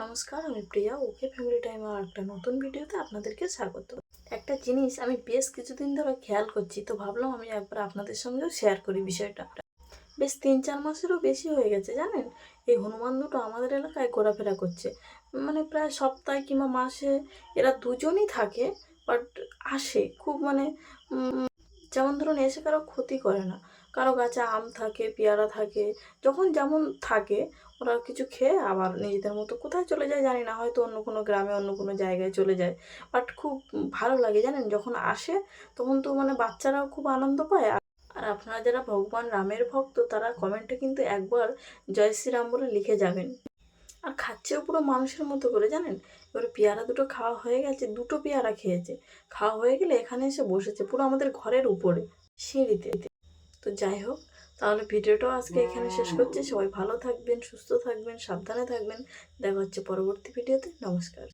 নমস্কার, আমি প্রিয়া। ওকে family time আর একটা নতুন ভিডিওতে আপনাদেরকে স্বাগত। একটা জিনিস আমি বেশ কিছুদিন ধরে খেয়াল করছি, তো ভাবলাম আমি একবার আপনাদের সঙ্গেও শেয়ার করি বিষয়টা। বেশ তিন চার মাসেরও বেশি হয়ে গেছে, জানেন? এই হনুমান দুটো আমাদের এলাকায় ঘোরাফেরা করছে। মানে প্রায় সপ্তাহে কিংবা মাসে এরা দুজনই থাকে বাট আসে। খুব মানে যেমন ধরুন এসে কারও ক্ষতি করে না। কারও গাছে আম থাকে, পেয়ারা থাকে, যখন যেমন থাকে, ওরা কিছু খেয়ে আবার নিজেদের মতো কোথায় চলে যায় জানি না, হয়তো অন্য কোনো গ্রামে, অন্য কোনো জায়গায় চলে যায়। বাট খুব ভালো লাগে জানেন, যখন আসে, তখন তো মানে বাচ্চারাও খুব আনন্দ পায়। আর আপনারা যারা ভগবান রামের ভক্ত, তারা কমেন্টে কিন্তু একবার জয় শ্রীরাম বলে লিখে যাবেন। আর খাচ্ছেও পুরো মানুষের মতো করে জানেন? এবারে পেয়ারা দুটো খাওয়া হয়ে গেছে, দুটো পেয়ারা খেয়েছে। খাওয়া হয়ে গেলে এখানে এসে বসেছে পুরো আমাদের ঘরের উপরে, সিঁড়িতে। তো যাই হোক তাহলে ভিডিওটাও আজকে এখানে শেষ করছি। সবাই ভালো থাকবেন সুস্থ থাকবেন সাবধানে থাকবেন। দেখা হচ্ছে পরবর্তী ভিডিওতে। নমস্কার।